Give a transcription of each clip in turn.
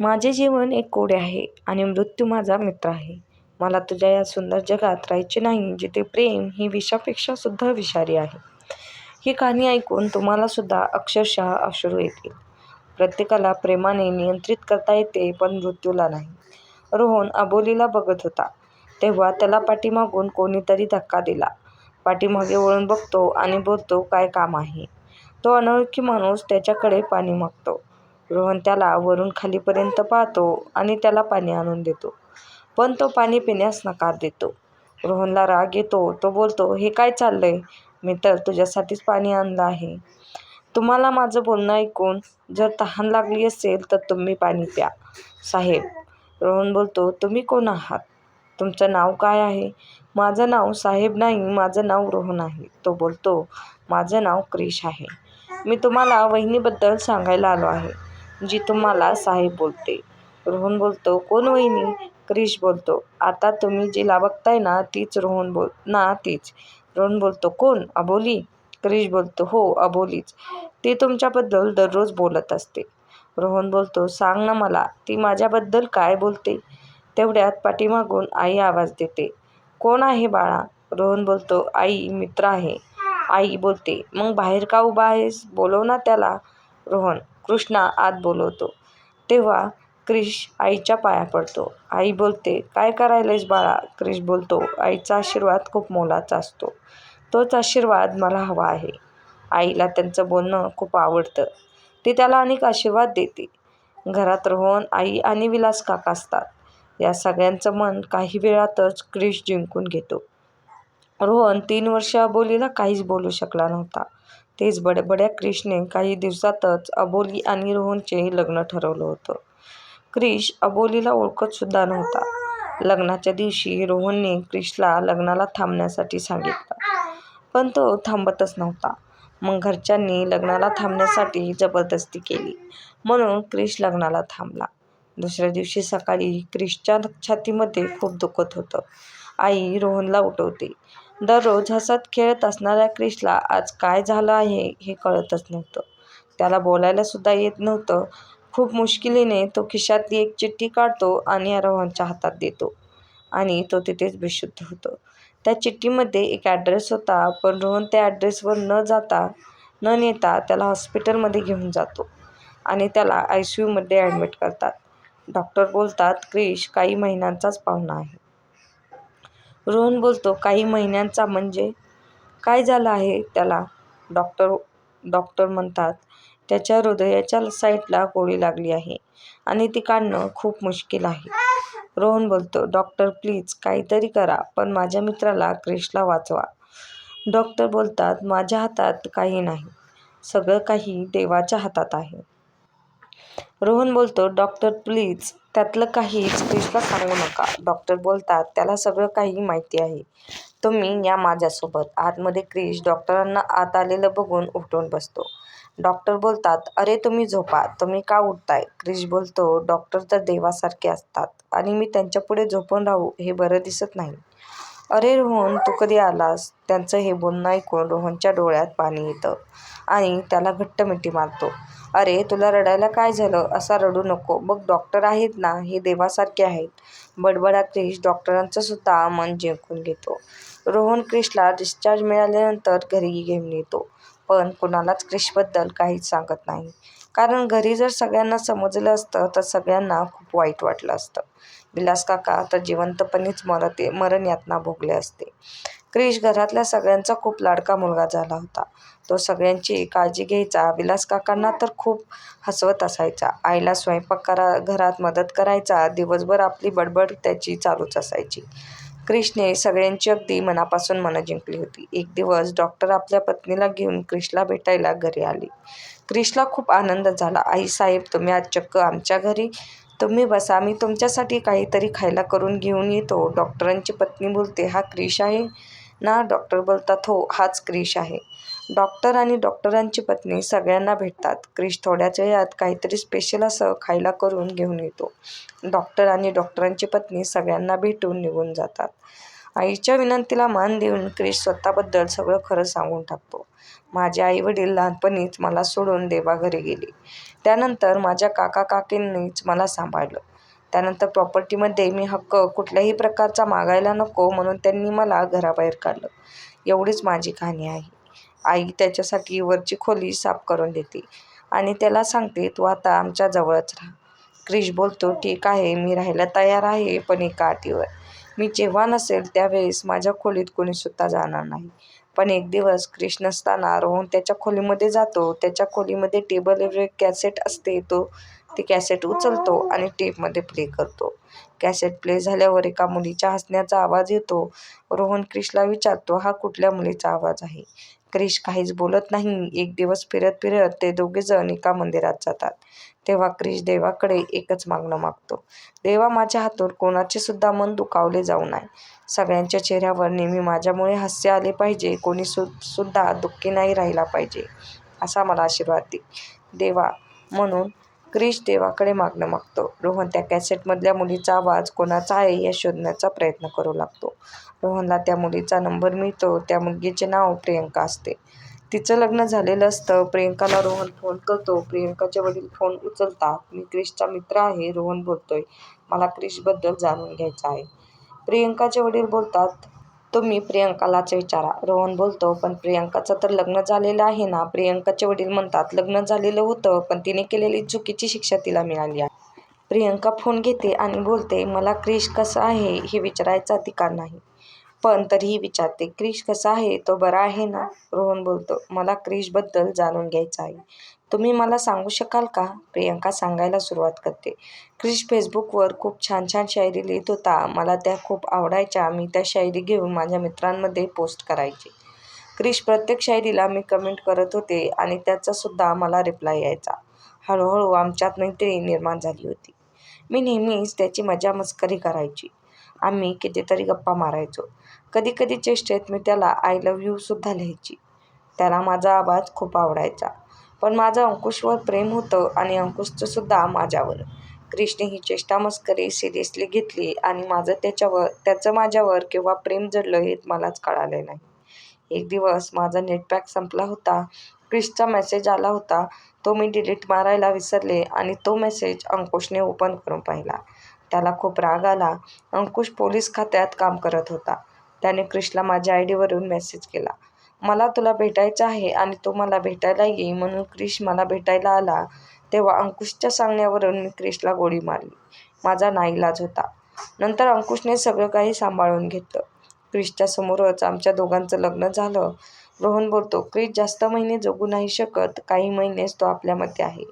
माझे जीवन एक कोडे आहे आणि मृत्यू माझा मित्र आहे. मला तुझ्या या सुंदर जगात राहायचे नाही जिथे प्रेम ही विषापेक्षा सुद्धा विषारी आहे. ही कहाणी ऐकून तुम्हालासुद्धा अक्षरशः अश्रू येतील. प्रत्येकाला प्रेमाने नियंत्रित करता येते पण मृत्यूला नाही. रोहन अबोलीला बघत होता. तेव्हा त्याला पाठीमागून कोणीतरी धक्का दिला. पाठीमागे वळून बघतो आणि बोलतो काय काम आहे? तो अनोळखी माणूस त्याच्याकडे पाणी मागतो. रोहन त्याला वरून खालीपर्यंत पाहतो आणि त्याला पाणी आणून देतो. पण तो पाणी पिण्यास नकार देतो. रोहनला राग येतो. तो बोलतो हे काय चाललंय? मी तर तुझ्यासाठीच पाणी आणलं आहे. तुम्हाला माझं बोलणं ऐकून जर तहान लागली असेल तर तुम्ही पाणी प्या. साहेब रोहन बोलतो तुम्ही कोण आहात? तुमचं नाव काय आहे? माझं नाव साहेब नाही माझं नाव रोहन आहे. तो बोलतो माझं नाव क्रिश आहे. मी तुम्हाला वहिनीबद्दल सांगायला आलो आहे. जी तुम्हाला साहेब बोलते. रोहन बोलतो कोण वहिनी? क्रिश बोलतो. आता तुम्ही जिला बघताय ना तीच रोहन बोल ना तीच. रोहन बोलतो कोण? अबोली? क्रिश बोलतो हो अबोलीच. ती तुमच्याबद्दल दररोज बोलत असते. रोहन बोलतो सांग ना मला ती माझ्याबद्दल काय बोलते? तेवढ्यात पाठीमागून आई आवाज देते. कोण आहे बाळा? रोहन बोलतो आई मित्र आहे. आई बोलते मग बाहेर का उभा आहेस? बोलव ना त्याला. रोहन कृष्णा आत बोलवतो. तेव्हा क्रिश आईच्या पाया पडतो. आई बोलते काय करायलेस बाळा? क्रिश बोलतो आईचा आशीर्वाद खूप मोलाचा असतो. तोच आशीर्वाद मला हवा आहे. आईला त्यांचं बोलणं खूप आवडतं. ती त्याला अनेक आशीर्वाद देते. घरात रोहन आई आणि विलास काका असतात. या सगळ्यांचं मन काही वेळातच क्रिश जिंकून घेतो. रोहन तीन वर्ष अबोलीला काहीच बोलू शकला नव्हता. तेच बड्याबड्या क्रिशने काही दिवसातच अबोली आणि रोहनचे लग्न ठरवलं होतं. क्रिश अबोलीला ओळखतसुद्धा नव्हता. लग्नाच्या दिवशी रोहनने क्रिशला लग्नाला थांबण्यासाठी सांगितलं. पण तो थांबतच नव्हता. मग घरच्यांनी लग्नाला थांबण्यासाठी जबरदस्ती केली. म्हणून क्रिश लग्नाला थांबला. दुसऱ्या दिवशी सकाळी क्रिशच्या छातीमध्ये खूप दुखत होतं. आई रोहनला उठवते. दररोज हसत खेळत असणाऱ्या क्रिशला आज काय झालं आहे हे कळतच नव्हतं. त्याला बोलायलासुद्धा येत नव्हतं. खूप मुश्किलीने तो खिशातली एक चिठ्ठी काढतो आणि रोहनच्या हातात देतो आणि तो तिथेच बेशुद्ध होतो. त्या चिठ्ठीमध्ये एक ॲड्रेस होता पण रोहन त्या ॲड्रेसवर न जाता न नेता त्याला हॉस्पिटलमध्ये घेऊन जातो आणि त्याला आय सी यूमध्ये ॲडमिट करतात. डॉक्टर बोलतात क्रिश काही महिन्यांचाच पाहुणा आहे. रोहन बोलतो काही महिन्यांचा म्हणजे? काय झालं आहे त्याला? डॉक्टर डॉक्टर म्हणतात त्याच्या हृदयाच्या साईडला गोळी लागली आहे आणि ती काढणं खूप मुश्किल आहे. रोहन बोलतो डॉक्टर प्लीज काहीतरी करा पण माझ्या मित्राला क्रिशला वाचवा. डॉक्टर बोलतात माझ्या हातात काही नाही. सगळं काही देवाच्या हातात आहे. रोहन बोलतो डॉक्टर प्लीज त्यातलं काहीच क्रिशला सांगू नका डॉक्टर बोलतात त्याला सगळं काही माहिती आहे. तुम्ही या माझ्यासोबत आतमध्ये क्रिश डॉक्टरांना आत आलेलं बघून उठून बसतो. डॉक्टर बोलतात अरे तुम्ही झोपा. तुम्ही का उठताय क्रिश बोलतो डॉक्टर तर देवासारखे असतात आणि मी त्यांच्यापुढे झोपून राहू हे बरं दिसत नाही अरे रोहन तू कधी आलास त्यांचं हे बोलणं ऐकून रोहनच्या डोळ्यात पाणी येतं आणि त्याला घट्ट मिठी मारतो. अरे तुला रडायला काय झालं? असा रडू नको. बघ डॉक्टर आहेत ना हे देवासारखे आहेत. बडबडा क्रिश डॉक्टरांचं सुद्धा मन जिंकून घेतो. रोहन क्रिशला डिस्चार्ज मिळाल्यानंतर घरी घेऊन येतो. पण कुणालाच क्रिशबद्दल काहीच सांगत नाही. कारण घरी जर सगळ्यांना समजलं असतं तर सगळ्यांना खूप वाईट वाटलं असतं. विलास काका तर जिवंतपणेच मरते मरण यातना भोगले असते. क्रिश घरातल्या सगळ्यांचा खूप लाडका मुलगा झाला होता. तो सगळ्यांची काळजी घ्यायचा. विलास काकांना तर खूप हसवत असायचा. आईला स्वयंपाक करा घरात मदत करायचा. दिवसभर आपली बडबड त्याची चालूच असायची. क्रिशने सगळ्यांची अगदी मनापासून मनं जिंकली होती. एक दिवस डॉक्टर आपल्या पत्नीला घेऊन क्रिशला भेटायला घरी आली. क्रिशला खूप आनंद झाला. आई साहेब तुम्ही आज चक्क आमच्या घरी. तुम्ही बसा. मी तुमच्यासाठी काहीतरी खायला करून घेऊन येतो. डॉक्टरांची पत्नी बोलते हा क्रिश आहे. ना डॉक्टर बोलतात हो हाच क्रिश आहे डॉक्टर आणि डॉक्टरांची पत्नी सगळ्यांना भेटतात क्रिश थोड्याच वेळात काहीतरी स्पेशल असं खायला करून घेऊन येतो डॉक्टर आणि डॉक्टरांची पत्नी सगळ्यांना भेटून निघून जातात आईच्या विनंतीला मान देऊन क्रिश स्वतःबद्दल सगळं खरं सांगून टाकतो. माझे आईवडील लहानपणीच मला सोडून देवाघरी गेले. त्यानंतर माझ्या काका-काकींनीच मला सांभाळलं. त्यानंतर प्रॉपर्टीमध्ये मी हक्क कुठल्याही प्रकारचा मागायला नको म्हणून त्यांनी मला घराबाहेर काढलं. एवढीच माझी कहाणी आहे. आई त्याच्यासाठी वरची खोली साफ करून देते आणि त्याला सांगते तू आता आमच्या जवळच राहा. क्रिश बोलतो ठीक आहे मी राहायला तयार आहे पण एका अटीवर. मी जेव्हा नसेल त्यावेळेस माझ्या खोलीत कोणीसुद्धा जाणार नाही. पण एक दिवस क्रिश नसताना रोहन त्याच्या खोलीमध्ये जातो. त्याच्या खोलीमध्ये टेबलवर एक कॅसेट असते. तो ती कॅसेट उचलतो आणि टेपमध्ये प्ले करतो. कॅसेट प्ले झाल्यावर एका मुलीच्या हसण्याचा आवाज येतो. रोहन क्रिशला विचारतो हा कुठल्या मुलीचा आवाज आहे? क्रिश काहीच बोलत नाही. एक दिवस फिरत फिरत ते दोघेजण एका मंदिरात जातात. तेव्हा क्रिश देवाकडे एकच मागणं मागतो. देवा माझ्या हातून कोणाचेसुद्धा मन दुखावले जाऊ नये. सगळ्यांच्या चेहऱ्यावर नेहमी माझ्यामुळे हास्य आले पाहिजे. कोणी सुद्धा दुःखी नाही राहिला पाहिजे असा मला आशीर्वाद दे देवा म्हणून क्रिश देवाकडे मागणं मागतो. रोहन त्या कॅसेटमधल्या मुलीचा आवाज कोणाचा आहे हे शोधण्याचा प्रयत्न करू लागतो. रोहनला त्या मुलीचा नंबर मिळतो. त्या मुलगीचे नाव प्रियंका असते. तिचं लग्न झालेलं असतं. प्रियंकाला रोहन फोन करतो. प्रियंकाचे वडील फोन उचलतात. मी क्रिशचा मित्र आहे रोहन बोलतोय. मला क्रिशबद्दल जाणून घ्यायचं आहे. प्रियंकाचे वडील बोलतात तुम्ही प्रियंकालाच विचारा. रोहन बोलतो पण प्रियंकाचं तर लग्न झालेलं आहे ना? प्रियंकाचे वडील म्हणतात लग्न झालेलं होतं पण तिने केलेली चुकीची शिक्षा तिला मिळाली आहे. प्रियंका फोन घेते आणि बोलते मला क्रिश कसं आहे हे विचारायचा अधिकार नाही. पण तरीही विचारते. क्रिश कसा आहे? तो बरा आहे ना? रोहन बोलतो मला क्रिशबद्दल जाणून घ्यायचं आहे. तुम्ही मला सांगू शकाल का? प्रियंका सांगायला सुरुवात करते. क्रिश फेसबुकवर खूप छान छान शायरी लिहित होता. मला त्या खूप आवडायच्या. मी त्या शायरी घेऊन माझ्या मित्रांमध्ये पोस्ट करायचे. क्रिश प्रत्येक शायरीला मी कमेंट करत होते आणि त्याचासुद्धा मला रिप्लाय यायचा. हळूहळू आमच्यात मैत्री निर्माण झाली होती. मी नेहमीच त्याची मजा-मस्करी करायची. आम्ही कितीतरी गप्पा मारायचो. कधी कधी चेष्टेत मी त्याला आय लव्ह यूसुद्धा लिहायची. त्याला माझा आवाज खूप आवडायचा. पण माझं अंकुशवर प्रेम होतं आणि अंकुशचंसुद्धा माझ्यावर. क्रिशने ही चेष्टा-मस्करी सिरियसली घेतली आणि माझं त्याच्यावर त्याचं माझ्यावर केव्हा प्रेम जडलं हे मलाच कळालं नाही. एक दिवस माझा नेटपॅक संपला होता. क्रिशचा मेसेज आला होता. तो मी डिलीट मारायला विसरले आणि तो मेसेज अंकुशने ओपन करून पाहिला. त्याला खूप राग आला. अंकुश पोलीस खात्यात काम करत होता. त्याने क्रिशला माझ्या आय डीवरून मेसेज केला. मला तुला भेटायचं आहे आणि तू मला भेटायला ये म्हणून क्रिश मला भेटायला आला. तेव्हा अंकुशच्या सांगण्यावरून मी क्रिशला गोळी मारली. माझा नाईलाज होता. नंतर अंकुशने सगळं काही सांभाळून घेतलं. क्रिशच्या समोरच आमच्या दोघांचं लग्न झालं. रोहन बोलतो क्रिश जास्त महिने जगू नाही शकत. काही महिनेच तो आपल्यामध्ये आहे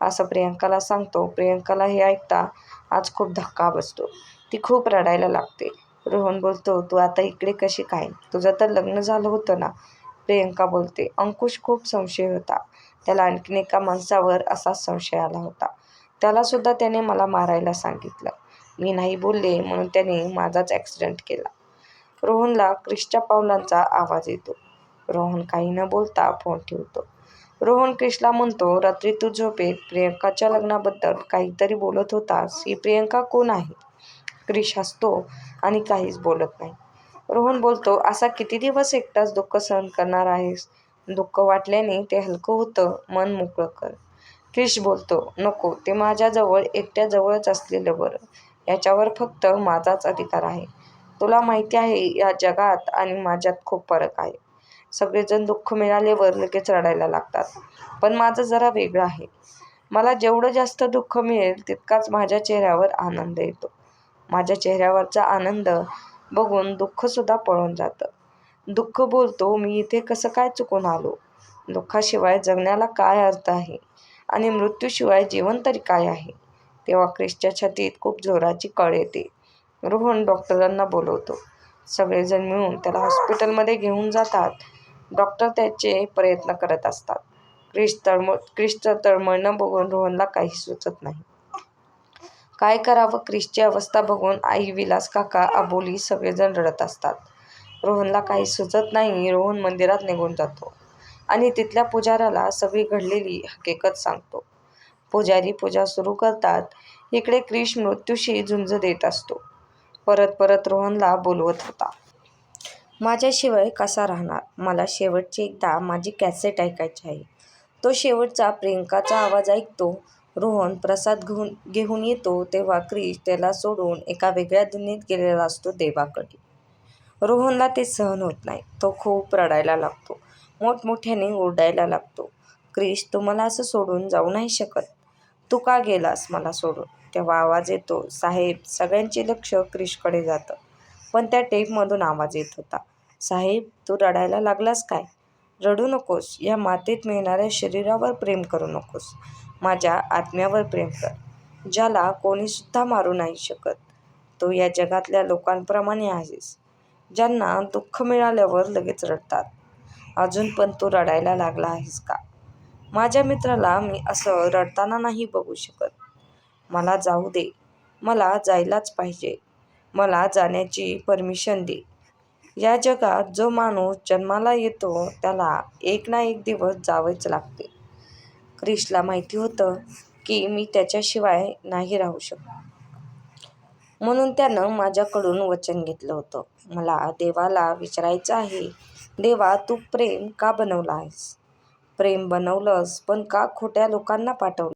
असं प्रियंकाला सांगतो. प्रियंकाला हे ऐकता आज खूप धक्का बसतो. ती खूप रडायला लागते. रोहन बोलतो तू आता इकडे कशी काय? तुझं तर लग्न झालं होतं ना? प्रियंका बोलते अंकुश खूप संशय होता. त्याला आणखीन एका माणसावर असाच संशय आला होता. त्यालासुद्धा त्याने मला मारायला सांगितलं. मी नाही बोलले म्हणून त्याने माझाच ॲक्सिडेंट केला. रोहनला क्रिशच्या पावलांचा आवाज येतो. रोहन काही न बोलता फोन ठेवतो. रोहन क्रिशला म्हणतो रात्री तू झोपेत प्रियंकाच्या लग्नाबद्दल काहीतरी बोलत होतास. ही प्रियंका कोण आहे? क्रिश हसतो आणि काहीच बोलत नाही. रोहन बोलतो असा किती दिवस एकटाच दुःख सहन करणार आहेस? दुःख वाटल्याने ते हलकं होतं. मन मोकळं कर. क्रिश बोलतो नको ते माझ्याजवळ एकट्याजवळच असलेलं बरं. याच्यावर फक्त माझाच अधिकार आहे. तुला माहिती आहे या जगात आणि माझ्यात खूप फरक आहे. सगळेजण दुःख मिळाल्यावर लगेच रडायला लागतात. पण माझं जरा वेगळं आहे. मला जेवढं जास्त दुःख मिळेल तितकाच माझ्या चेहऱ्यावर आनंद येतो. माझ्या चेहऱ्यावरचा आनंद बघून दुःखसुद्धा पळून जातं. दुःख बोलतो मी इथे कसं काय चुकून आलो? दुःखाशिवाय जगण्याला काय अर्थ आहे? आणि मृत्यूशिवाय जीवन तरी काय आहे? तेव्हा क्रिसच्या छातीत खूप जोराची कळ येते. रोहन डॉक्टरांना बोलवतो. सगळेजण मिळून त्याला हॉस्पिटलमध्ये घेऊन जातात. डॉक्टर त्याचे प्रयत्न करत असतात. क्रिश तळमळ क्रिशचं तळमळणं बघून रोहनला काही सुचत नाही. काय करावं? क्रिशची अवस्था बघून आई, विलास काका, अबोली सगळेजण रडत असतात. रोहनला काही सुचत नाही. रोहन मंदिरात निघून जातो आणि तिथल्या पुजाऱ्याला सगळी घडलेली हकीकत सांगतो. पुजारी पूजा सुरू करतात. इकडे क्रिश मृत्यूशी झुंज देत असतो. परत परत रोहनला बोलवत होता. माझ्याशिवाय कसा राहणार? मला शेवटची एकदा माझी कॅसेट ऐकायची आहे. तो शेवटचा प्रियंकाचा आवाज ऐकतो. रोहन प्रसाद घेऊन घेऊन येतो तेव्हा क्रिश त्याला सोडून एका वेगळ्या दुनियेत गेलेला असतो देवाकडे. रोहनला ते सहन होत नाही. तो खूप रडायला लागतो. मोठमोठ्याने ओरडायला लागतो. क्रिश तू मला असं सोडून जाऊ नाही शकत. तू का गेलास मला सोडून? तेव्हा आवाज येतो. साहेब सगळ्यांचे लक्ष क्रिशकडे जातं. पण त्या टेपमधून आवाज येत होता. साहेब तू रडायला लागलास काय? रडू नकोस. या मातीत मिळणाऱ्या शरीरावर प्रेम करू नकोस. माझ्या आत्म्यावर प्रेम कर. ज्याला कोणीसुद्धा मारू नाही शकत. तू या जगातल्या लोकांप्रमाणे आहेस. ज्यांना दुःख मिळाल्यावर लगेच रडतात. अजून पण तू रडायला लागला आहेस का? माझ्या मित्राला मी असं रडताना नाही बघू शकत. मला जाऊ दे. मला जायलाच पाहिजे. मला जाण्याची परमिशन दे. या जगात जो माणूस जन्माला येतो त्याला एक ना एक दिवस जावेच लागते. क्रिशला माहिती होतं की मी त्याच्याशिवाय नाही राहू शकत. म्हणून त्यानं माझ्याकडून वचन घेतलं होतं. मला देवाला विचारायचं आहे देवा तू प्रेम का बनवलं आहेस? प्रेम बनवलंस पण का खोट्या लोकांना पाठवलं?